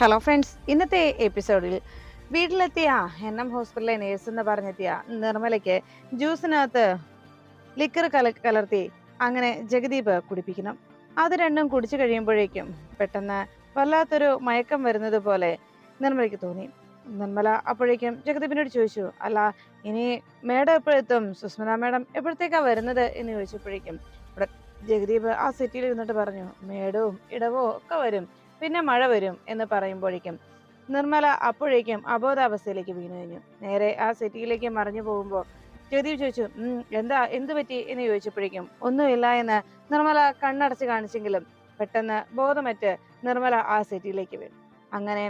Hello friends ഇന്നത്തെ എപ്പിസോഡിൽ വീട്ടിലെത്തിയ എൻ എം ഹോസ്പിറ്റലിലെ നേഴ്സ് എന്ന് പറഞ്ഞെത്തിയ നിർമ്മലയ്ക്ക് ജ്യൂസിനകത്ത് ലിക്കർ കല കലർത്തി അങ്ങനെ ജഗദീപ് കുടിപ്പിക്കണം. അത് രണ്ടും കുടിച്ചു കഴിയുമ്പോഴേക്കും പെട്ടെന്ന് വല്ലാത്തൊരു മയക്കം വരുന്നത് പോലെ നിർമ്മലയ്ക്ക് തോന്നി. നിർമ്മല അപ്പോഴേക്കും ജഗദീപിനോട് ചോദിച്ചു അല്ല ഇനി മേഡം എപ്പോഴെത്തും? സുസ്മിത മേഡം എപ്പോഴത്തേക്കാണ് വരുന്നത്? എന്ന് ചോദിച്ചപ്പോഴേക്കും ജഗദീപ് ആ സിറ്റിയിൽ ഇരുന്നിട്ട് പറഞ്ഞു മേഡവും ഇടവോ ഒക്കെ വരും. പിന്നെ മഴ വരും എന്ന് പറയുമ്പോഴേക്കും നിർമ്മല അപ്പോഴേക്കും അബോധാവസ്ഥയിലേക്ക് വീണു കഴിഞ്ഞു. നേരെ ആ സിറ്റിയിലേക്ക് മറിഞ്ഞു പോകുമ്പോൾ ജഗദീപ് ചോദിച്ചു "ഉം, എന്താ എന്ത് പറ്റി? എന്ന് ചോദിച്ചപ്പോഴേക്കും ഒന്നുമില്ല എന്ന് നിർമ്മല കണ്ണടച്ച് കാണിച്ചെങ്കിലും പെട്ടെന്ന് ബോധമറ്റ് നിർമ്മല ആ സിറ്റിയിലേക്ക് വീണു. അങ്ങനെ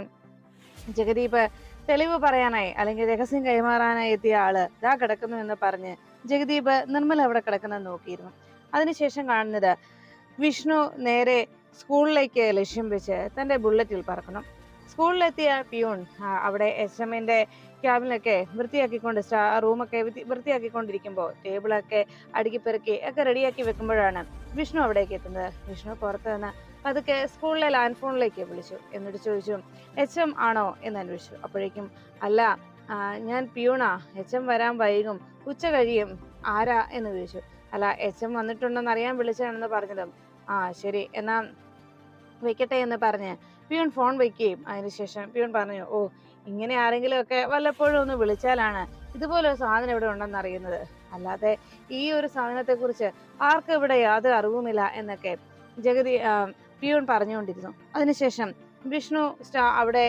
ജഗദീപ് തെളിവ് പറയാനായി അല്ലെങ്കിൽ രഹസ്യം കൈമാറാനായി എത്തിയ ആൾ ഇതാ കിടക്കുന്നു എന്ന് പറഞ്ഞ് ജഗദീപ് നിർമ്മല അവിടെ കിടക്കുന്നത് നോക്കിയിരുന്നു. അതിനുശേഷം കാണുന്നത് വിഷ്ണു നേരെ സ്കൂളിലേക്ക് ലക്ഷ്യം വെച്ച് തന്റെ ബുള്ളറ്റിൽ പറക്കണം. സ്കൂളിലെത്തിയ പിയൂൺ അവിടെ എസ് എമ്മിന്റെ ക്യാബിനൊക്കെ വൃത്തിയാക്കിക്കൊണ്ട് സ്റ്റാ റൂമൊക്കെ വൃത്തി- വൃത്തിയാക്കിക്കൊണ്ടിരിക്കുമ്പോൾ ടേബിളൊക്കെ അടുക്കി പെറുക്കി ഒക്കെ റെഡിയാക്കി വെക്കുമ്പോഴാണ് വിഷ്ണു അവിടേക്ക് എത്തുന്നത്. വിഷ്ണു പുറത്ത് നിന്ന് പതുക്കെ സ്കൂളിലെ ലാൻഡ് ഫോണിലേക്ക് വിളിച്ചു. എന്നിട്ട് ചോദിച്ചു എച്ച് എം ആണോ? എന്ന് അന്വേഷിച്ചു. അപ്പോഴേക്കും അല്ല ഞാൻ പിയൂണാ. എച്ച് എം വരാൻ വൈകും. ഉച്ച കഴിയും. ആരാ? എന്ന് ചോദിച്ചു. അല്ല എച്ച് എം വന്നിട്ടുണ്ടെന്ന് അറിയാൻ വിളിച്ചാണെന്ന് പറഞ്ഞതും ആ ശരി. എന്നാ വെക്കട്ടെ എന്ന് പറഞ്ഞ് പിയൂൺ ഫോൺ വെക്കുകയും അതിനുശേഷം പിയൂൺ പറഞ്ഞു ഓ ഇങ്ങനെ ആരെങ്കിലും ഒക്കെ വല്ലപ്പോഴും ഒന്ന് വിളിച്ചാലാണ് ഇതുപോലെ സാധനം ഇവിടെ ഉണ്ടെന്ന് അറിയുന്നത്. അല്ലാതെ ഈ ഒരു സാധനത്തെ കുറിച്ച് ആർക്കും ഇവിടെ യാതൊരു അറിവുമില്ല എന്നൊക്കെ ജഗതി പിയൂൺ പറഞ്ഞുകൊണ്ടിരുന്നു. അതിനുശേഷം വിഷ്ണു സ്റ്റാ അവിടെ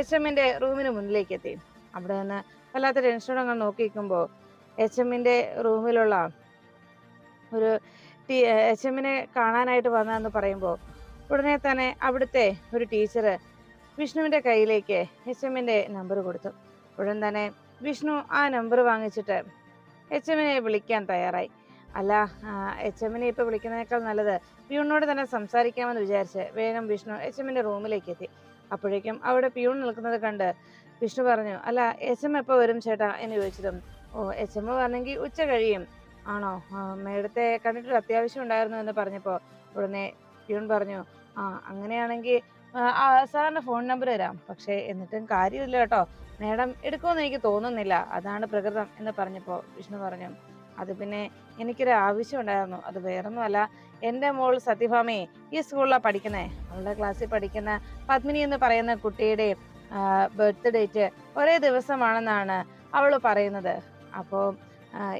എച്ച് എമ്മിന്റെ റൂമിന് മുന്നിലേക്ക് എത്തി. അവിടെ നിന്ന് വല്ലാത്ത ടെൻഷനോടെ നോക്കി നിൽക്കുമ്പോൾ എച്ച് എമ്മിന്റെ റൂമിലുള്ള ഒരു ടി എച്ച് എമ്മിനെ കാണാനായിട്ട് വന്നതെന്ന് പറയുമ്പോൾ ഉടനെ തന്നെ അവിടുത്തെ ഒരു ടീച്ചർ വിഷ്ണുവിന്റെ കയ്യിലേക്ക് എച്ച് എമ്മിന്റെ നമ്പർ കൊടുത്തു. ഉടൻ തന്നെ വിഷ്ണു ആ നമ്പർ വാങ്ങിച്ചിട്ട് എച്ച് എമ്മിനെ വിളിക്കാൻ തയ്യാറായി. അല്ല എച്ച് എമ്മിനെ ഇപ്പോൾ വിളിക്കുന്നതിനേക്കാൾ നല്ലത് പിയൂണിനോട് തന്നെ സംസാരിക്കാമെന്ന് വിചാരിച്ച് വേഗം വിഷ്ണു എച്ച് എമ്മിന്റെ റൂമിലേക്ക് എത്തി. അപ്പോഴേക്കും അവിടെ പിയൂൺ നിൽക്കുന്നത് കണ്ട് വിഷ്ണു പറഞ്ഞു അല്ല എച്ച് എം എപ്പോൾ വരും ചേട്ടാ? എന്ന് ചോദിച്ചതും ഓ എച്ച് എം പറഞ്ഞെങ്കിൽ ഉച്ച കഴിയും. ആണോ? മേഡത്തെ കണ്ടിട്ടൊരു അത്യാവശ്യം ഉണ്ടായിരുന്നു എന്ന് പറഞ്ഞപ്പോൾ ഉടനെ പ്യൂൺ പറഞ്ഞു ആ അങ്ങനെയാണെങ്കിൽ ആ സാറിന്റെ ഫോൺ നമ്പർ തരാം. പക്ഷേ എന്നിട്ടും കാര്യമില്ല കേട്ടോ. മേഡം എടുക്കുമെന്ന് എനിക്ക് തോന്നുന്നില്ല. അതാണ് പ്രകൃതം എന്ന് പറഞ്ഞപ്പോൾ വിഷ്ണു പറഞ്ഞു. അത് പിന്നെ എനിക്കൊരു ആവശ്യം ഉണ്ടായിരുന്നു. അത് വേറൊന്നുമല്ല. എന്റെ മോൾ സത്യഭാമയെ ഈ സ്കൂളിലാണ് പഠിക്കുന്നത് അവളുടെ ക്ലാസ്സിൽ പഠിക്കുന്ന പത്മിനി എന്ന് പറയുന്ന കുട്ടിയുടെ ബർത്ത് ഡേറ്റ് ഒരേ ദിവസമാണെന്നാണ് അവൾ പറയുന്നത്. അപ്പോൾ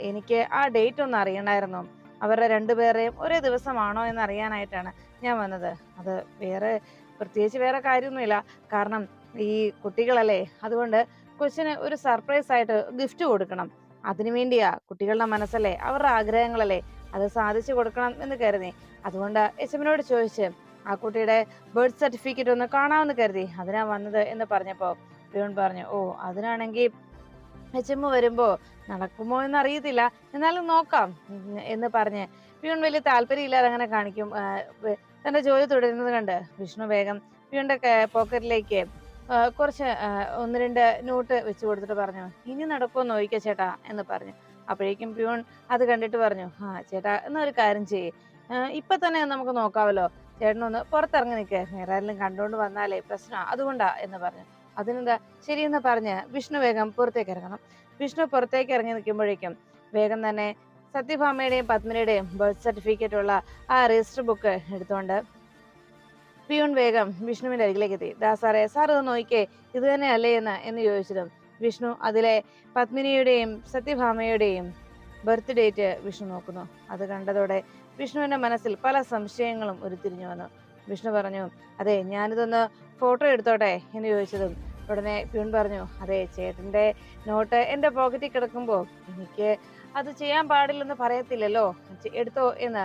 എനിക്ക് ആ ഡേറ്റ് ഒന്ന് അറിയണമായിരുന്നു അവരുടെ രണ്ടുപേരെയും ഒരേ ദിവസമാണോ എന്ന് അറിയാനായിട്ടാണ് ഞാൻ വന്നത്. അത് വേറെ പ്രത്യേകിച്ച് വേറെ കാര്യമൊന്നുമില്ല. കാരണം ഈ കുട്ടികളല്ലേ അതുകൊണ്ട് കൊച്ചിന് ഒരു സർപ്രൈസ് ആയിട്ട് ഗിഫ്റ്റ് കൊടുക്കണം. അതിനു വേണ്ടിയാ കുട്ടികളുടെ മനസ്സല്ലേ അവരുടെ ആഗ്രഹങ്ങളല്ലേ അത് സാധിച്ചു കൊടുക്കണം എന്ന് കരുതി. അതുകൊണ്ട് എച്ച് ചോദിച്ച് ആ കുട്ടിയുടെ ബർത്ത് സർട്ടിഫിക്കറ്റ് ഒന്ന് കാണാമെന്ന് കരുതി. അതിനാ വന്നത് എന്ന് പറഞ്ഞപ്പോൾ പ്യൂൺ പറഞ്ഞു ഓ അതിനാണെങ്കിൽ എം വരുമ്പോ നടക്കുമോ എന്ന് അറിയത്തില്ല എന്നാലും നോക്കാം എന്ന് പറഞ്ഞ്. പിയൂൺ വലിയ താല്പര്യമില്ലാതെ അങ്ങനെ കാണിക്കും. തന്റെ ജോലി തുടരുന്നത് കണ്ട് വിഷ്ണു വേഗം പിയൂണിന്റെ പോക്കറ്റിലേക്ക് കുറച്ച് ഒന്ന് രണ്ട് നോട്ട് വെച്ച് കൊടുത്തിട്ട് പറഞ്ഞു ഇനി നടക്കുമോ നോയിക്ക ചേട്ടാ എന്ന് പറഞ്ഞു. അപ്പോഴേക്കും പ്യൂൺ അത് കണ്ടിട്ട് പറഞ്ഞു ആ ചേട്ടാ എന്നൊരു കാര്യം ചെയ്യ്. ഇപ്പൊ തന്നെ നമുക്ക് നോക്കാവല്ലോ. ചേട്ടനൊന്ന് പുറത്തിറങ്ങി നിൽക്കേ വേറെ ആരെങ്കിലും കണ്ടുകൊണ്ട് വന്നാലേ പ്രശ്നമാണ് അതുകൊണ്ടാ എന്ന് പറഞ്ഞു. അതിനെന്താ? ശരിയെന്ന് പറഞ്ഞ് വിഷ്ണു വേഗം പുറത്തേക്ക് ഇറങ്ങണം. വിഷ്ണു പുറത്തേക്ക് ഇറങ്ങി നിൽക്കുമ്പോഴേക്കും വേഗം തന്നെ സത്യഭാമയുടെയും പത്മനിയുടെയും ബർത്ത് സർട്ടിഫിക്കറ്റ് ഉള്ള ആ രജിസ്റ്റർ ബുക്ക് എടുത്തുകൊണ്ട് പിയൂൺ വേഗം വിഷ്ണുവിന്റെ അരികിലേക്ക് എത്തി. ദാ സാറേ സാർ ഇത് നോക്കിക്കേ ഇത് തന്നെ അല്ലേ എന്ന് എന്ന് ചോദിച്ചതും വിഷ്ണു അതിലെ പത്മിനിയുടെയും സത്യഭാമയുടെയും ബർത്ത് ഡേറ്റ് വിഷ്ണു നോക്കുന്നു. അത് കണ്ടതോടെ വിഷ്ണുവിന്റെ മനസ്സിൽ പല സംശയങ്ങളും ഉരുത്തിരിഞ്ഞു വന്നു. വിഷ്ണു പറഞ്ഞു അതെ ഞാനിതൊന്ന് ഫോട്ടോ എടുത്തോട്ടെ എന്ന് ചോദിച്ചതും ഉടനെ പ്യൂൺ പറഞ്ഞു അതെ ചേട്ടന്റെ നോട്ട് എന്റെ പോക്കറ്റിൽ കിടക്കുമ്പോൾ എനിക്ക് അത് ചെയ്യാൻ പാടില്ലെന്ന് പറയത്തില്ലല്ലോ എടുത്തോ എന്ന്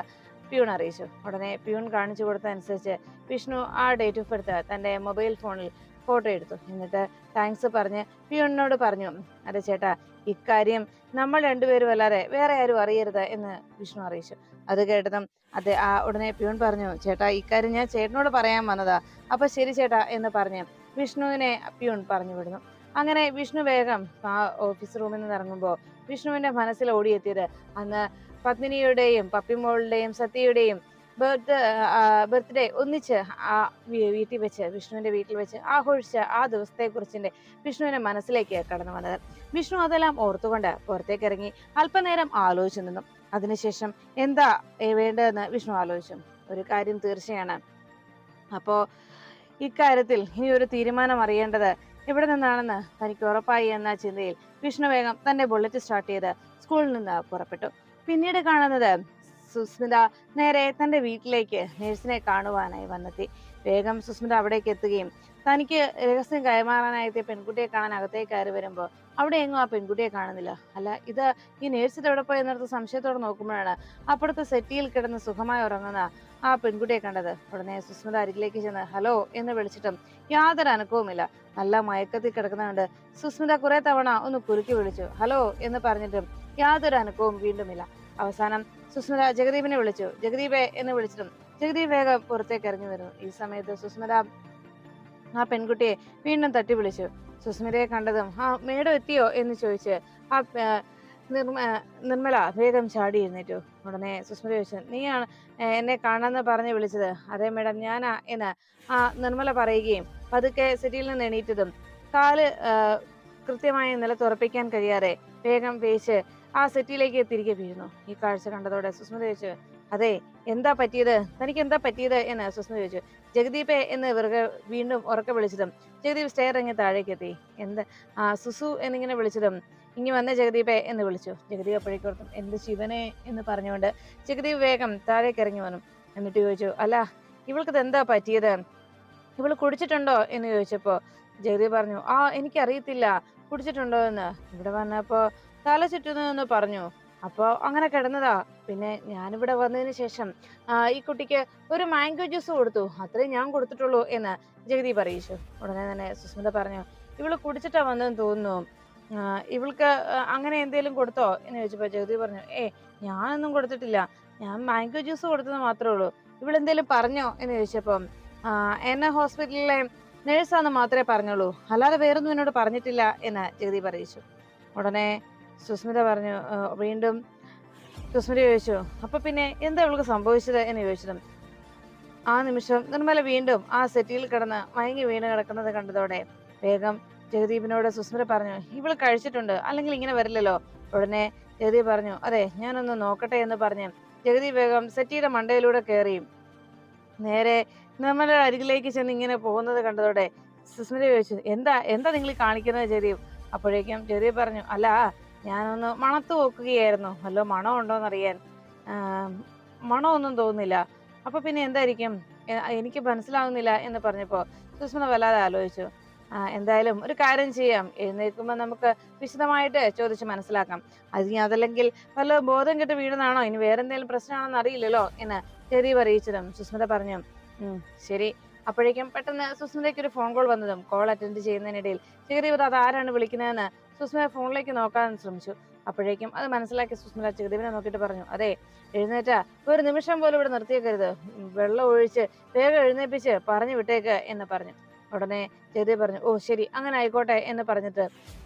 പ്യൂൺ അറിയിച്ചു. ഉടനെ പ്യൂൺ കാണിച്ചു കൊടുത്തതനുസരിച്ച് വിഷ്ണു ആ ഡേറ്റ് ഓഫ് ബർത്ത് തന്റെ മൊബൈൽ ഫോണിൽ ഫോട്ടോ എടുത്തു. എന്നിട്ട് താങ്ക്സ് പറഞ്ഞ് പ്യൂണിനോട് പറഞ്ഞു അതെ ചേട്ടാ ഇക്കാര്യം നമ്മൾ രണ്ടുപേരും അല്ലാതെ വേറെ ആരും അറിയരുത് എന്ന് വിഷ്ണു അറിയിച്ചു. അത് കേട്ടതും അതെ ആ ഉടനെ പ്യൂൺ പറഞ്ഞു ചേട്ടാ ഇക്കാര്യം ഞാൻ ചേട്ടനോട് പറയാൻ വന്നതാ. അപ്പൊ ശരി ചേട്ടാ എന്ന് പറഞ്ഞു വിഷ്ണുവിനെ പ്യൂൺ പറഞ്ഞു വിടുന്നു. അങ്ങനെ വിഷ്ണു വേഗം ആ ഓഫീസ് റൂമിൽ നിന്ന് ഇറങ്ങുമ്പോൾ വിഷ്ണുവിന്റെ മനസ്സിൽ ഓടിയെത്തിയത് അന്ന് പത്മിനിയുടെയും പപ്പിമോളുടെയും സത്യയുടെയും ബർത്ത്ഡേ ബർത്ത്ഡേ ഒന്നിച്ച് ആ വീട്ടിൽ വെച്ച് വിഷ്ണുവിന്റെ വീട്ടിൽ വെച്ച് ആഘോഷിച്ച ആ ദിവസത്തെക്കുറിച്ചിന്റെ വിഷ്ണുവിന്റെ മനസ്സിലേക്ക് കടന്നു വന്നത്. വിഷ്ണു അതെല്ലാം ഓർത്തുകൊണ്ട് പുറത്തേക്ക് ഇറങ്ങി അല്പനേരം ആലോചിച്ചു നിന്നു. അതിനുശേഷം എന്താ വേണ്ടതെന്ന് വിഷ്ണു ആലോചിച്ചു. ഒരു കാര്യം തീർച്ചയാണ്. അപ്പോൾ ഇക്കാര്യത്തിൽ ഇനി ഒരു തീരുമാനം അറിയേണ്ടത് എവിടെ നിന്നാണെന്ന് തനിക്ക് ഉറപ്പായി എന്ന ചിന്തയിൽ വിഷ്ണു വേഗം തന്റെ ബുള്ളറ്റ് സ്റ്റാർട്ട് ചെയ്ത് സ്കൂളിൽ നിന്ന് പുറപ്പെട്ടു. പിന്നീട് കാണുന്നത് സുസ്മിത നേരെ തന്റെ വീട്ടിലേക്ക് നേഴ്സിനെ കാണുവാനായി വന്നെത്തി. വേഗം സുസ്മിത അവിടേക്ക് എത്തുകയും തനിക്ക് രഹസ്യം കൈമാറാനായി പെൺകുട്ടിയെ കാണാൻ അകത്തേക്ക് കയറി വരുമ്പോൾ അവിടെ എങ്ങും ആ പെൺകുട്ടിയെ കാണുന്നില്ല. അല്ല ഇത് ഈ നേഴ്സിന്റെ എവിടെ പോയി എന്നിടത്ത് സംശയത്തോടെ നോക്കുമ്പോഴാണ് അപ്പുറത്തെ സെറ്റിയിൽ കിടന്ന് സുഖമായി ഉറങ്ങുന്ന ആ പെൺകുട്ടിയെ കണ്ടത്. ഉടനെ സുസ്മിത അരികിലേക്ക് ചെന്ന് ഹലോ എന്ന് വിളിച്ചിട്ടും യാതൊരു അനക്കവുമില്ല. നല്ല മയക്കത്തിൽ കിടക്കുന്നതുകൊണ്ട് സുസ്മിത കുറെ തവണ ഒന്ന് കുരുക്കി വിളിച്ചു. ഹലോ എന്ന് പറഞ്ഞിട്ടും യാതൊരു അനക്കവും വീണ്ടുമില്ല. അവസാനം സുസ്മിത ജഗദീപിനെ വിളിച്ചു. ജഗദീപെ എന്ന് വിളിച്ചിട്ടും ജഗദീപ് വേഗം പുറത്തേക്ക് ഇറങ്ങി വരുന്നു. ഈ സമയത്ത് സുസ്മിത ആ പെൺകുട്ടിയെ വീണ്ടും തട്ടി വിളിച്ചു. സുസ്മിതയെ കണ്ടതും ആ മേഡം എത്തിയോ? എന്ന് ചോദിച്ച് ആ നിർമ്മ നിർമ്മല വേഗം ചാടി എഴുന്നേറ്റു. ഉടനെ സുസ്മിത ചോദിച്ചു നീയാണ് എന്നെ കാണാന്ന് പറഞ്ഞ് വിളിച്ചത്? അതെ മേഡം ഞാനാ എന്ന് ആ നിർമ്മല പറയുകയും പതുക്കെ സിറ്റിയിൽ നിന്ന് എണീറ്റതും കാൽ കൃത്യമായ നിലത്തുറപ്പിക്കാൻ കഴിയാതെ വേഗം വേച്ച് ആ സെറ്റിലേക്ക് തിരികെ വീഴുന്നു ഈ കാഴ്ച കണ്ടതോടെ സുസ്മിത ചോദിച്ചു അതെ എന്താ പറ്റിയത്? തനിക്ക് എന്താ പറ്റിയത്? എന്ന് സുസ്മിത ചോദിച്ചു ജഗദീപെ എന്ന് ഇവർക്ക് വീണ്ടും ഉറക്കെ വിളിച്ചതും ജഗദീപ് സ്റ്റെയർ ഇറങ്ങി താഴേക്ക് എത്തി. എന്ത്? ആ സുസു എന്നിങ്ങനെ വിളിച്ചതും ഇങ്ങി വന്നേ ജഗദീപെ എന്ന് വിളിച്ചു. ജഗദീപ് അപ്പോഴേക്കോർത്തും എന്ത് ശിവനെ? എന്ന് പറഞ്ഞുകൊണ്ട് ജഗദീപ് വേഗം താഴേക്ക് ഇറങ്ങി വന്നു. എന്നിട്ട് ചോദിച്ചു അല്ല ഇവൾക്കത് എന്താ പറ്റിയത്? ഇവൾ കുടിച്ചിട്ടുണ്ടോ? എന്ന് ചോദിച്ചപ്പോൾ ജഗദീപ് പറഞ്ഞു ആ എനിക്കറിയത്തില്ല. കുടിച്ചിട്ടുണ്ടോ എന്ന്? ഇവിടെ വന്നപ്പോ തല ചുറ്റുന്നു എന്ന് പറഞ്ഞു. അപ്പോ അങ്ങനെ കിടന്നതാ. പിന്നെ ഞാനിവിടെ വന്നതിന് ശേഷം ഈ കുട്ടിക്ക് ഒരു മാംഗോ ജ്യൂസ് കൊടുത്തു. അത്രേ ഞാൻ കൊടുത്തിട്ടുള്ളൂ എന്ന് ജഗതി അറിയിച്ചു. ഉടനെ തന്നെ സുസ്മിത പറഞ്ഞു ഇവൾ കുടിച്ചിട്ടാ വന്നതെന്ന് തോന്നുന്നു. ഇവൾക്ക് അങ്ങനെ എന്തേലും കൊടുത്തോ? എന്ന് ചോദിച്ചപ്പോ ജഗതി പറഞ്ഞു ഏ ഞാനൊന്നും കൊടുത്തിട്ടില്ല. ഞാൻ മാംഗോ ജ്യൂസ് കൊടുത്തത് മാത്രമേ ഉള്ളൂ. ഇവളെന്തേലും പറഞ്ഞോ? എന്ന് ചോദിച്ചപ്പം എന്നെ ഹോസ്പിറ്റലിലെ നേഴ്സാന്ന് മാത്രമേ പറഞ്ഞുള്ളൂ. അല്ലാതെ വേറൊന്നും എന്നോട് പറഞ്ഞിട്ടില്ല എന്ന് ജഗതി അറിയിച്ചു. ഉടനെ സുസ്മിത പറഞ്ഞു വീണ്ടും സുസ്മിത ചോദിച്ചു അപ്പൊ പിന്നെ എന്താ അവൾക്ക് സംഭവിച്ചത്? എന്ന് ചോദിച്ചതും ആ നിമിഷം നിർമ്മല വീണ്ടും ആ സെറ്റിയിൽ കിടന്ന് മയങ്ങി വീണ് കിടക്കുന്നത് കണ്ടതോടെ വേഗം ജഗദീപിനോട് സുസ്മിത പറഞ്ഞു ഇവൾ കഴിച്ചിട്ടുണ്ട് അല്ലെങ്കിൽ ഇങ്ങനെ വരില്ലല്ലോ. ഉടനെ ജഗദീപ് പറഞ്ഞു അതെ ഞാനൊന്ന് നോക്കട്ടെ എന്ന് പറഞ്ഞ് ജഗദീപ് വേഗം സെറ്റിയുടെ മണ്ടയിലൂടെ കയറി നേരെ നിർമ്മല അരികിലേക്ക് ചെന്ന് ഇങ്ങനെ പോകുന്നത് കണ്ടതോടെ സുസ്മിത ചോദിച്ചു എന്താ എന്താ നിങ്ങൾ കാണിക്കുന്നത് ജഗദീപ്? അപ്പോഴേക്കും ജഗദീപ് പറഞ്ഞു അല്ല ഞാനൊന്ന് മണത്ത് നോക്കുകയായിരുന്നു. വല്ലോ മണം ഉണ്ടോ എന്നറിയാൻ മണമൊന്നും തോന്നുന്നില്ല. അപ്പൊ പിന്നെ എന്തായിരിക്കും? എനിക്ക് മനസ്സിലാവുന്നില്ല എന്ന് പറഞ്ഞപ്പോ സുസ്മിത വല്ലാതെ ആലോചിച്ചു. എന്തായാലും ഒരു കാര്യം ചെയ്യാം. എഴുന്നേൽക്കുമ്പോൾ നമുക്ക് വിശദമായിട്ട് ചോദിച്ച് മനസ്സിലാക്കാം. അത് അതല്ലെങ്കിൽ വല്ല ബോധം കെട്ട് വീടുന്നാണോ ഇനി വേറെ എന്തെങ്കിലും പ്രശ്നമാണെന്ന് അറിയില്ലല്ലോ എന്ന് ചെറിയ അറിയിച്ചതും സുസ്മിത പറഞ്ഞു. ശരി. അപ്പോഴേക്കും പെട്ടെന്ന് സുസ്മിതയ്ക്ക് ഒരു ഫോൺ കോൾ വന്നതും കോൾ അറ്റൻഡ് ചെയ്യുന്നതിനിടയിൽ ചെറിയവർ അത് ആരാണ് വിളിക്കുന്നതെന്ന് സുസ്മിത ഫോണിലേക്ക് നോക്കാൻ ശ്രമിച്ചു. അപ്പോഴേക്കും അത് മനസ്സിലാക്കി സുസ്മിത ജഗദീപിനെ നോക്കിയിട്ട് പറഞ്ഞു അതെ എഴുന്നേറ്റ ഒരു നിമിഷം പോലും ഇവിടെ നിർത്തിയേക്കരുത്. വെള്ളം ഒഴിച്ച് വേഗം എഴുന്നേപ്പിച്ച് പറഞ്ഞു വിട്ടേക്ക് എന്ന് പറഞ്ഞു. ഉടനെ ജഗദീപ് പറഞ്ഞു ഓ ശരി അങ്ങനെ ആയിക്കോട്ടെ എന്ന് പറഞ്ഞിട്ട്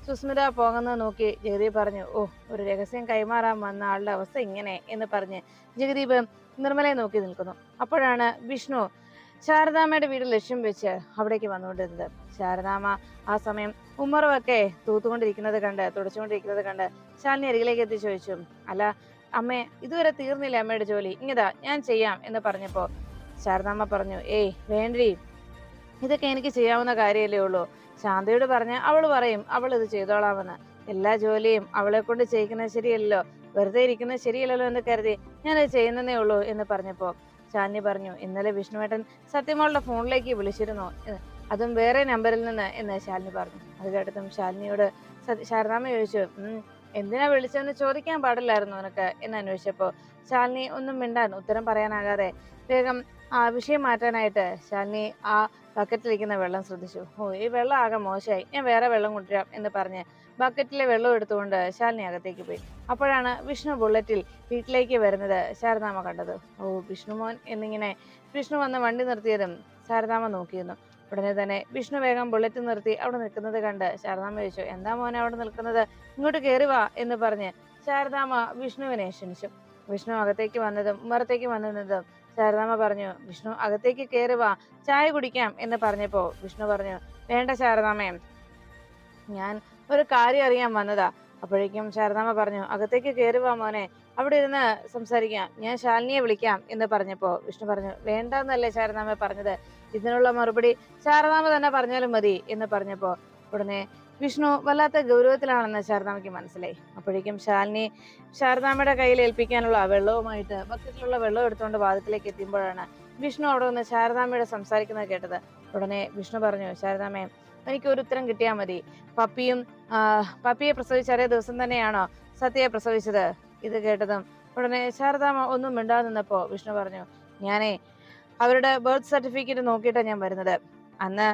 സുസ്മിത പോകുന്നത് നോക്കി ജഗദീപ് പറഞ്ഞു ഓ ഒരു രഹസ്യം കൈമാറാൻ വന്ന ആളുടെ അവസ്ഥ ഇങ്ങനെ എന്ന് പറഞ്ഞ് ജഗദീപ് നിർമ്മലയെ നോക്കി നിൽക്കുന്നു. അപ്പോഴാണ് വിഷ്ണു ശാരദാമ്മയുടെ വീട് ലക്ഷ്യം വെച്ച് അവിടേക്ക് വന്നുകൊണ്ടിരുന്നത്. ശാരദാമ്മ ആ സമയം ഉമ്മറവൊക്കെ തൂത്തുകൊണ്ടിരിക്കുന്നത് കണ്ട് തുടച്ചുകൊണ്ടിരിക്കുന്നത് കണ്ട് ശാലിനി അരികിലേക്ക് എത്തി ചോദിച്ചു അല്ല അമ്മേ ഇതുവരെ തീർന്നില്ല അമ്മയുടെ ജോലി? ഇങ്ങതാ ഞാൻ ചെയ്യാം എന്ന് പറഞ്ഞപ്പോ ശാരദാമ്മ പറഞ്ഞു ഏയ് വേണ്ടി ഇതൊക്കെ എനിക്ക് ചെയ്യാവുന്ന കാര്യമല്ലേ ഉള്ളൂ. ശാന്തയോട് പറഞ്ഞ അവൾ പറയും അവൾ ഇത് ചെയ്തോളാമെന്ന്. എല്ലാ ജോലിയും അവളെ കൊണ്ട് ചെയ്യിക്കുന്നത് ശരിയല്ലല്ലോ. വെറുതെ ഇരിക്കുന്നത് ശരിയല്ലല്ലോ എന്ന് കരുതി ഞാനത് ചെയ്യുന്നതേ ഉള്ളൂ എന്ന് പറഞ്ഞപ്പോ ശാലിനി പറഞ്ഞു ഇന്നലെ വിഷ്ണുവേട്ടൻ സത്യമോളുടെ ഫോണിലേക്ക് വിളിച്ചിരുന്നോ. അതും വേറെ നമ്പറിൽ നിന്ന് എന്ന് ശാലിനി പറഞ്ഞു. അത് കേട്ടതും ശാലിനിയോട് ശാരദാമ്മ ചോദിച്ചു എന്തിനാ വിളിച്ചതെന്ന് ചോദിക്കാൻ പാടില്ലായിരുന്നു നിനക്ക്? എന്ന് അന്വേഷിച്ചപ്പോൾ ശാലിനി ഒന്നും മിണ്ടാൻ ഉത്തരം പറയാനാകാതെ വേഗം ആ വിഷയം മാറ്റാനായിട്ട് ശാലിനി ആ ബക്കറ്റിലിരിക്കുന്ന വെള്ളം ശ്രദ്ധിച്ചു. ഓ ഈ വെള്ളം ആകെ മോശമായി. ഞാൻ വേറെ വെള്ളം കൊണ്ടുവരാം എന്ന് പറഞ്ഞ് ബക്കറ്റിലെ വെള്ളം എടുത്തുകൊണ്ട് ശാലിനി അകത്തേക്ക് പോയി. അപ്പോഴാണ് വിഷ്ണു ബുള്ളറ്റിൽ വീട്ടിലേക്ക് വരുന്നത് ശാരദാമ്മ കണ്ടത്. ഓ വിഷ്ണുമോൻ എന്നിങ്ങനെ വിഷ്ണു വന്ന് വണ്ടി നിർത്തിയതും ശാരദാമ്മ നോക്കിയിരുന്നു. ഉടനെ തന്നെ വിഷ്ണു വേഗം ബുള്ളറ്റ് നിർത്തി അവിടെ നിൽക്കുന്നത് കണ്ട് ശാരദാമ്മ ചോദിച്ചു എന്താ മോനെ അവിടെ നിൽക്കുന്നത്? ഇങ്ങോട്ട് കയറി വാ എന്ന് പറഞ്ഞ് ശാരദാമ്മ വിഷ്ണുവിനെ ക്ഷണിച്ചു. വിഷ്ണു അകത്തേക്ക് വന്നതും ഉമ്മറത്തേക്ക് വന്നതും ശാരദാമ്മ പറഞ്ഞു വിഷ്ണു അകത്തേക്ക് കയറി വാ ചായ കുടിക്കാം എന്ന് പറഞ്ഞപ്പോൾ വിഷ്ണു പറഞ്ഞു വേണ്ട ശാരദാമ്മേ ഞാൻ ഒരു കാര്യം അറിയാൻ വന്നതാ. അപ്പോഴേക്കും ശാരദാമ്മ പറഞ്ഞു അകത്തേക്ക് കയറുവാ മോനെ അവിടെ ഇരുന്ന് സംസാരിക്കാം. ഞാൻ ശാലിനിയെ വിളിക്കാം എന്ന് പറഞ്ഞപ്പോ വിഷ്ണു പറഞ്ഞു വേണ്ടെന്നല്ലേ ശാരദാമ്മ പറഞ്ഞത്. ഇതിനുള്ള മറുപടി ശാരദാമ്മ തന്നെ പറഞ്ഞാലും മതി എന്ന് പറഞ്ഞപ്പോ ഉടനെ വിഷ്ണു വല്ലാത്ത ഗൗരവത്തിലാണെന്ന് ശാരദാമ്മയ്ക്ക് മനസ്സിലായി. അപ്പോഴേക്കും ശാലിനി ശാരദാമ്മയുടെ കയ്യിൽ ഏൽപ്പിക്കാനുള്ള വെള്ളവുമായിട്ട് ബക്കറ്റിലുള്ള വെള്ളം എടുത്തുകൊണ്ട് വാദത്തിലേക്ക് എത്തിയപ്പോഴാണ് വിഷ്ണു അവിടെ നിന്ന് ശാരദാമ്മയുടെ സംസാരിക്കുന്നത് കേട്ടത്. ഉടനെ വിഷ്ണു പറഞ്ഞു ശാരദാമ്മേ എനിക്ക് ഒരു ഉത്തരം കിട്ടിയാൽ മതി. പപ്പിയും പപ്പിയെ പ്രസവിച്ച അതേ ദിവസം തന്നെയാണോ സത്യയെ പ്രസവിച്ചത്? ഇത് കേട്ടതും ഉടനെ ശാരദാമ്മ ഒന്നും മിണ്ടാതെ നിന്നപ്പോ വിഷ്ണു പറഞ്ഞു ഞാനേ അവരുടെ ബർത്ത് സർട്ടിഫിക്കറ്റ് നോക്കിയിട്ടാണ് ഞാൻ വരുന്നത്. അന്ന്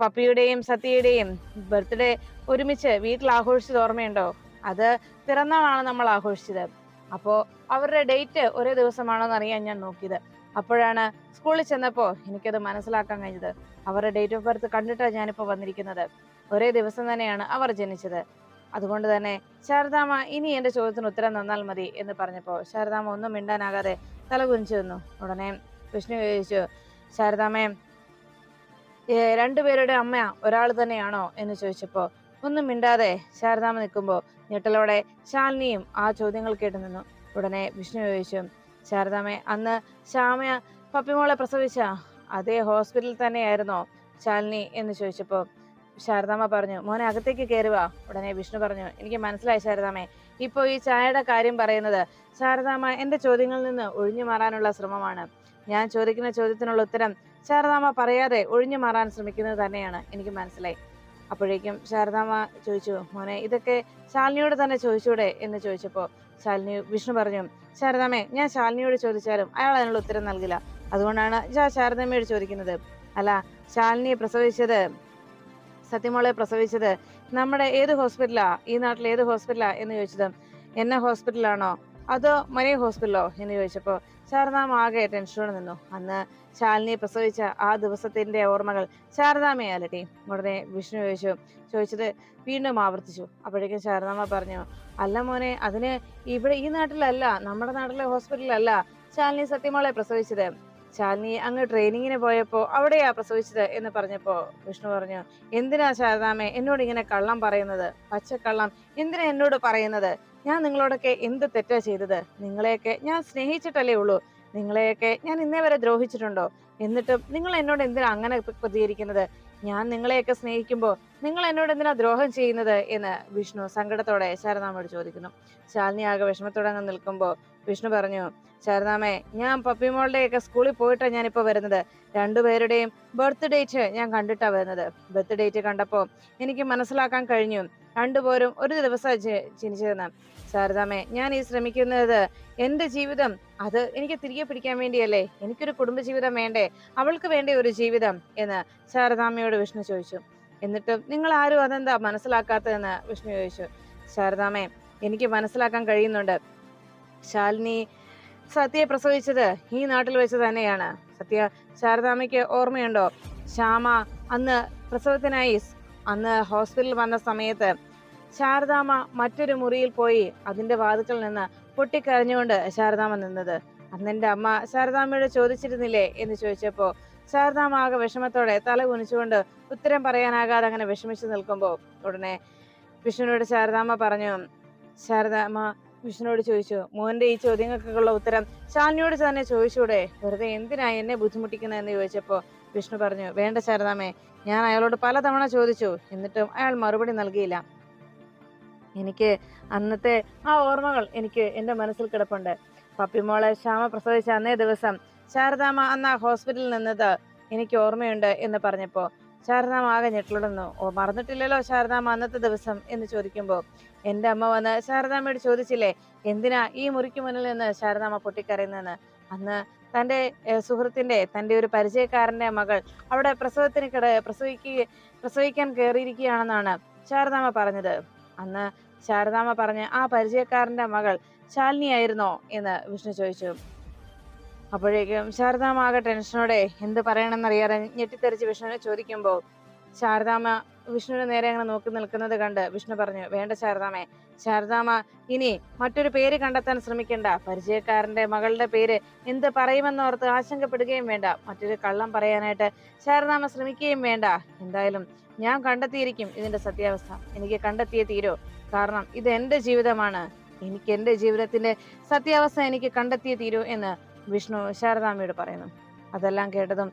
പപ്പിയുടെയും സത്യയുടെയും ബർത്ത്ഡേ ഒരുമിച്ച് വീട്ടിൽ ആഘോഷിച്ചത് ഓർമ്മയുണ്ടോ? അത് പിറന്നാളാണ് നമ്മൾ ആഘോഷിച്ചത്. അപ്പോൾ അവരുടെ ഡേറ്റ് ഒരേ ദിവസമാണോ എന്ന് അറിയാൻ ഞാൻ നോക്കിയത്. അപ്പോഴാണ് സ്കൂളിൽ ചെന്നപ്പോൾ എനിക്കത് മനസ്സിലാക്കാൻ കഴിഞ്ഞത്. അവരുടെ ഡേറ്റ് ഓഫ് ബർത്ത് കണ്ടിട്ടാണ് ഞാനിപ്പോൾ വന്നിരിക്കുന്നത്. ഒരേ ദിവസം തന്നെയാണ് അവർ ജനിച്ചത്. അതുകൊണ്ട് തന്നെ ശാരദാമ്മ ഇനി എന്റെ ചോദ്യത്തിന് ഉത്തരം തന്നാൽ മതി എന്ന് പറഞ്ഞപ്പോൾ ശാരദാമ്മ ഒന്നും മിണ്ടാനാകാതെ തലകുനിച്ചു നിന്നു. ഉടനെ വിഷ്ണു ചോദിച്ചു ശാരദാമ്മേ ഏ, രണ്ടുപേരുടെ അമ്മ ഒരാൾ തന്നെയാണോ? എന്ന് ചോദിച്ചപ്പോൾ ഒന്നും മിണ്ടാതെ ശാരദാമ്മ നിൽക്കുമ്പോൾ ഞെട്ടലോടെ ശാലിനിയും ആ ചോദ്യങ്ങൾ കേട്ടു നിന്നു. ഉടനെ വിഷ്ണു ചോദിച്ചു ശാരദാമ്മേ അന്ന് ശ്യാമയ പപ്പിമോളെ പ്രസവിച്ച? അതേ ഹോസ്പിറ്റലിൽ തന്നെയായിരുന്നോ ശാലിനി എന്ന് ചോദിച്ചപ്പോൾ ശാരദാമ്മ പറഞ്ഞു മോനെ അകത്തേക്ക് കയറുക ഉടനെ വിഷ്ണു പറഞ്ഞു എനിക്ക് മനസ്സിലായി ശാരദാമ്മേ ഇപ്പോൾ ഈ ചായയുടെ കാര്യം പറയുന്നത് ശാരദാമ്മ എന്റെ ചോദ്യങ്ങളിൽ നിന്ന് ഒഴിഞ്ഞു മാറാനുള്ള ശ്രമമാണ്. ഞാൻ ചോദിക്കുന്ന ചോദ്യത്തിനുള്ള ഉത്തരം ശാരദാമ്മ പറയാതെ ഒഴിഞ്ഞു മാറാൻ ശ്രമിക്കുന്നത് തന്നെയാണ് എനിക്ക് മനസ്സിലായി. അപ്പോഴേക്കും ശാരദാമ്മ ചോദിച്ചു മോനെ ഇതൊക്കെ ശാലിനിയോട് തന്നെ ചോദിച്ചൂടെ? എന്ന് ചോദിച്ചപ്പോൾ ശാലിനി വിഷ്ണു പറഞ്ഞു ശാരദാമ്മേ ഞാൻ ശാലിനിയോട് ചോദിച്ചാലും അയാൾ അതിനുള്ള ഉത്തരം നൽകില്ല. അതുകൊണ്ടാണ് ഞാൻ ശാരദാമ്മയോട് ചോദിക്കുന്നത്. അല്ല ശാലിനിയെ പ്രസവിച്ചത് സത്യമോളെ പ്രസവിച്ചത് നമ്മുടെ ഏത് ഹോസ്പിറ്റലാ? ഈ നാട്ടിലെ ഏത് ഹോസ്പിറ്റലാ? എന്ന് ചോദിച്ചത് എന്ന ഹോസ്പിറ്റലാണോ? അതോ മരിയ ഹോസ്പിറ്റലോ എന്ന് ചോദിച്ചപ്പോൾ ശാരദാമ ആകെ ടെൻഷനോടെ നിന്നു. അന്ന് ശാലിനിയെ പ്രസവിച്ച ആ ദിവസത്തിന്റെ ഓർമ്മകൾ ശാരദാമ്മയെ അലട്ടി. ഉടനെ വിഷ്ണു ചോദിച്ചു ചോദിച്ചത് വീണ്ടും ആവർത്തിച്ചു. അപ്പോഴേക്കും ശാരദാമ പറഞ്ഞു അല്ല മോനെ അതിന് ഇവിടെ ഈ നാട്ടിലല്ല നമ്മുടെ നാട്ടിലെ ഹോസ്പിറ്റലല്ല ശാലിനി സത്യമോളെ പ്രസവിച്ചത്. ശാലിനി അങ്ങ് ട്രെയിനിങ്ങിന് പോയപ്പോൾ അവിടെയാ പ്രസവിച്ചത് എന്ന് പറഞ്ഞപ്പോൾ വിഷ്ണു പറഞ്ഞു എന്തിനാ ശാരദാമേ എന്നോട് ഇങ്ങനെ കള്ളം പറയുന്നത്? പച്ചക്കള്ളം എന്തിനാ എന്നോട് പറയുന്നത്? ഞാൻ നിങ്ങളോടൊക്കെ എന്ത് തെറ്റാ ചെയ്തത്? നിങ്ങളെയൊക്കെ ഞാൻ സ്നേഹിച്ചിട്ടല്ലേ ഉള്ളൂ. നിങ്ങളെയൊക്കെ ഞാൻ ഇന്നേ വരെ ദ്രോഹിച്ചിട്ടുണ്ടോ? എന്നിട്ടും നിങ്ങൾ എന്നോട് എന്തിനാ അങ്ങനെ പ്രതികരിക്കുന്നത്? ഞാൻ നിങ്ങളെയൊക്കെ സ്നേഹിക്കുമ്പോൾ നിങ്ങൾ എന്നോട് എന്തിനാ ദ്രോഹം ചെയ്യുന്നത്? എന്ന് വിഷ്ണു സങ്കടത്തോടെ ശാരദാമോട് ചോദിക്കുന്നു. ശാലിനി ആകെ വിഷമത്തോടെ അങ്ങ് നിൽക്കുമ്പോൾ വിഷ്ണു പറഞ്ഞു ശാരദാമേ ഞാൻ പപ്പിമോളുടെയൊക്കെ സ്കൂളിൽ പോയിട്ടാണ് ഞാനിപ്പോൾ വരുന്നത്. രണ്ടുപേരുടെയും ബർത്ത് ഡേറ്റ് ഞാൻ കണ്ടിട്ടാണ് വരുന്നത്. ബർത്ത് ഡേറ്റ് കണ്ടപ്പോൾ എനിക്ക് മനസ്സിലാക്കാൻ കഴിഞ്ഞു. രണ്ടുപേരും ഒരു ദിവസം ജനിച്ചതെന്ന്. ശാരദാമ്മേ ഞാൻ ഈ ശ്രമിക്കുന്നത് എന്റെ ജീവിതം അത് എനിക്ക് തിരികെ പിടിക്കാൻ വേണ്ടിയല്ലേ? എനിക്കൊരു കുടുംബജീവിതം വേണ്ടേ? അവൾക്ക് വേണ്ട ഒരു ജീവിതം? എന്ന് ശാരദാമ്മയോട് വിഷ്ണു ചോദിച്ചു. എന്നിട്ടും നിങ്ങൾ ആരും അതെന്താ മനസ്സിലാക്കാത്തതെന്ന് വിഷ്ണു ചോദിച്ചു. ശാരദാമേ എനിക്ക് മനസ്സിലാക്കാൻ കഴിയുന്നുണ്ട്. ശാലിനി സത്യയെ പ്രസവിച്ചത് ഈ നാട്ടിൽ വെച്ച് തന്നെയാണ്. സത്യ ശാരദാമയ്ക്ക് ഓർമ്മയുണ്ടോ? ശ്യാമ അന്ന് പ്രസവത്തിനായി അന്ന് ഹോസ്പിറ്റലിൽ വന്ന സമയത്ത് ശാരദാമ്മ മറ്റൊരു മുറിയിൽ പോയി അതിന്റെ വാതുക്കൾ നിന്ന് പൊട്ടിക്കരഞ്ഞുകൊണ്ട് ശാരദാമ്മ നിന്നത്. അന്ന് എന്റെ അമ്മ ശാരദാമ്മയോട് ചോദിച്ചിരുന്നില്ലേ? എന്ന് ചോദിച്ചപ്പോ ശാരദാമ്മ ആകെ വിഷമത്തോടെ തല കുനിച്ചുകൊണ്ട് ഉത്തരം പറയാനാകാതെ അങ്ങനെ വിഷമിച്ചു നിൽക്കുമ്പോൾ ഉടനെ വിഷ്ണുവിനോട് ശാരദാമ്മ പറഞ്ഞു ശാരദാമ്മ വിഷ്ണുവോട് ചോദിച്ചു മോന്റെ ഈ ചോദ്യങ്ങൾക്കുള്ള ഉത്തരം ശാലിനിയോട് തന്നെ ചോദിച്ചൂടെ? വെറുതെ എന്തിനാ എന്നെ ബുദ്ധിമുട്ടിക്കുന്നതെന്ന് ചോദിച്ചപ്പോ വിഷ്ണു പറഞ്ഞു വേണ്ട ശാരദാമ്മേ ഞാൻ അയാളോട് പലതവണ ചോദിച്ചു എന്നിട്ടും അയാൾ മറുപടി നൽകിയില്ല. എനിക്ക് അന്നത്തെ ആ ഓർമ്മകൾ എനിക്ക് എന്റെ മനസ്സിൽ കിടപ്പുണ്ട്. പപ്പിമോളെ ശ്യാമ പ്രസവിച്ച അന്നേ ദിവസം ശാരദാമ്മ അന്ന് ആ ഹോസ്പിറ്റലിൽ നിന്നത് എനിക്ക് ഓർമ്മയുണ്ട് എന്ന് പറഞ്ഞപ്പോൾ ശാരദാമ ആകെ ഞെട്ടിലിടുന്നു ഓ മറന്നിട്ടില്ലല്ലോ ശാരദാമ്മ അന്നത്തെ ദിവസം എന്ന് ചോദിക്കുമ്പോൾ എന്റെ അമ്മ വന്ന് ശാരദാമ്മയോട് ചോദിച്ചില്ലേ എന്തിനാ ഈ മുറിക്ക് മുന്നിൽ നിന്ന് ശാരദാമ്മ പൊട്ടിക്കരയുന്നതെന്ന്? അന്ന് തന്റെ സുഹൃത്തിന്റെ തന്റെ ഒരു പരിചയക്കാരന്റെ മകൾ അവിടെ പ്രസവത്തിന് കിട പ്രസവിക്കുക പ്രസവിക്കാൻ കയറിയിരിക്കുകയാണെന്നാണ് ശാരദാമ്മ പറഞ്ഞത്. അന്ന് ശാരദാമ്മ പറഞ്ഞ് ആ പരിചയക്കാരന്റെ മകൾ ശാലിനി ആയിരുന്നോ എന്ന് വിഷ്ണു ചോദിച്ചു. അപ്പോഴേക്കും ശാരദാമ്മ ആകെ ടെൻഷനോടെ എന്ത് പറയണമെന്നറിയാതെ ഞെട്ടിത്തെറിച്ച് വിഷ്ണുവിനെ ചോദിക്കുമ്പോൾ ശാരദാമ്മ വിഷ്ണുവിന് നേരെ അങ്ങനെ നോക്കി നിൽക്കുന്നത് കണ്ട് വിഷ്ണു പറഞ്ഞു വേണ്ട ശാരദാമേ ശാരദാമ്മ ഇനി മറ്റൊരു പേര് കണ്ടെത്താൻ ശ്രമിക്കണ്ട. പരിചയക്കാരന്റെ മകളുടെ പേര് എന്ത് പറയുമെന്നോർത്ത് ആശങ്കപ്പെടുകയും വേണ്ട. മറ്റൊരു കള്ളം പറയാനായിട്ട് ശാരദാമ്മ ശ്രമിക്കുകയും വേണ്ട. എന്തായാലും ഞാൻ കണ്ടെത്തിയിരിക്കും ഇതിന്റെ സത്യാവസ്ഥ. എനിക്ക് കണ്ടെത്തിയേ തീരോ. കാരണം ഇത് എന്റെ ജീവിതമാണ്. എനിക്ക് എന്റെ ജീവിതത്തിന്റെ സത്യാവസ്ഥ എനിക്ക് കണ്ടെത്തിയേ തീരൂ എന്ന് വിഷ്ണു ശാരദാമ്മയോട് പറയുന്നു. അതെല്ലാം കേട്ടതും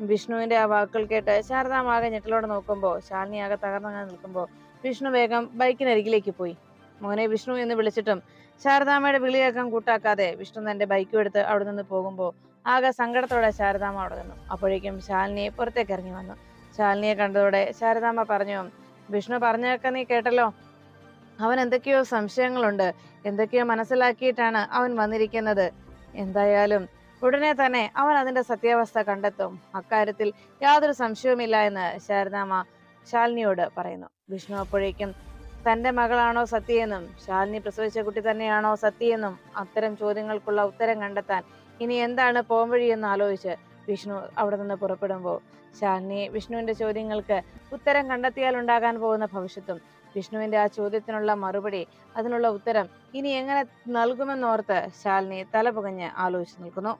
വിഷ്ണുവിന്റെ ആ വാക്കുകൾ കേട്ട് ശാരദാമ്മ ആകെ ഞെട്ടലോടെ നോക്കുമ്പോൾ ശാലിനി ആകെ തകർന്നങ്ങനെ നിൽക്കുമ്പോൾ വിഷ്ണു വേഗം ബൈക്കിനരികിലേക്ക് പോയി. മോനെ വിഷ്ണു എന്ന് വിളിച്ചിട്ടും ശാരദാമ്മയുടെ വിളിയേക്കാൻ കൂട്ടാക്കാതെ വിഷ്ണു തന്റെ ബൈക്കും എടുത്ത് അവിടെ നിന്ന് പോകുമ്പോൾ ആകെ സങ്കടത്തോടെ ശാരദാമ്മ അവിടെ നിന്നു. അപ്പോഴേക്കും ശാലിനിയെ പുറത്തേക്ക് ഇറങ്ങി വന്നു. ശാലിനിയെ കണ്ടതോടെ ശാരദാമ്മ പറഞ്ഞു വിഷ്ണു പറഞ്ഞൊക്കെ നീ കേട്ടല്ലോ? അവൻ എന്തൊക്കെയോ സംശയങ്ങളുണ്ട് എന്തൊക്കെയോ മനസ്സിലാക്കിയിട്ടാണ് അവൻ വന്നിരിക്കുന്നത്. എന്തായാലും ഉടനെ തന്നെ അവൻ അതിന്റെ സത്യാവസ്ഥ കണ്ടെത്തും. അക്കാര്യത്തിൽ യാതൊരു സംശയവുമില്ല എന്ന് ശാരദാമ്മ ശാലിനിയോട് പറയുന്നു. വിഷ്ണു അപ്പോഴേക്കും തന്റെ മകളാണോ സത്യയെന്നും ശാലിനി പ്രസവിച്ച കുട്ടി തന്നെയാണോ സത്യയെന്നും അത്തരം ചോദ്യങ്ങൾക്കുള്ള ഉത്തരം കണ്ടെത്താൻ ഇനി എന്താണ് പോംവഴിയെന്ന് ആലോചിച്ച് വിഷ്ണു അവിടെ നിന്ന് പുറപ്പെടുമ്പോൾ ശാലിനി വിഷ്ണുവിന്റെ ചോദ്യങ്ങൾക്ക് ഉത്തരം കണ്ടെത്തിയാൽ ഉണ്ടാകാൻ പോകുന്ന ഭവിഷ്യത്തും വിഷ്ണുവിന്റെ ആ ചോദ്യത്തിനുള്ള മറുപടി അതിനുള്ള ഉത്തരം ഇനി എങ്ങനെ നൽകുമെന്നോർത്ത് ശാലിനി തലപുകഞ്ഞ് ആലോചിച്ചു നിൽക്കുന്നു.